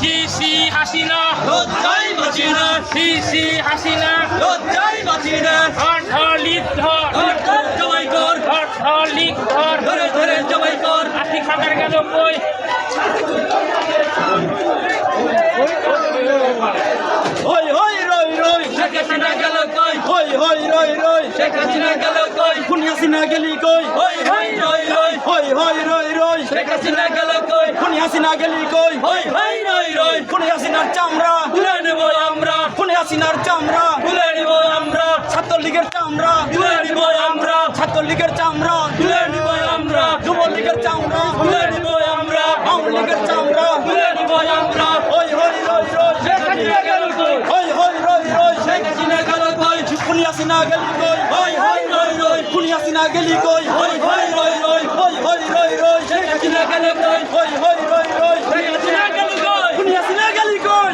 শিশি হাসিনা। লজ্জাই বাঁচি না। শিশি হাসিনা। লজ্জাই বাঁচি না। ধর ধর লিপ ধর। ধর ধর জমাই কর। ধর ধর লিপ ধর। ধরে ধরে জমাই কর। আশি খাবার গেল কই হই হই রই রই শেখ হাসিনা গেল কই? হই হই রই রই শেখ হাসিনা গেল কই? খুন হাসিনা গেলি কই? হই হই হই হই রই রই শেখ হাসিনা গেল কই? খুন হাসিনা গেলি কই? হই হই রই রই। খুন হাসিনার চামড়া। তুলে নেব আমরা। খুন হাসিনার চামড়া। তুলে নেব আমরা। ছাত্রলীগের চামড়া। তুলে নেব আমরা। ছাত্রলীগের চামড়া। তুলে নেব আমরা। যুবলীগের চামড়া। তুলে নেব আমরা। আওয়ামী লীগের চামড়া। তুলে নেব আমরা। হই হই রই রই। শেখ হাসিনা গেল কই? হই হই রই রই। শেখ হাসিনা গেল কই? খুন হাসিনা গেলি কই? হই হই রই রই। খুন হাসিনা গেলি কই? হই হই রই 喝你喝你喝你喝你喝你。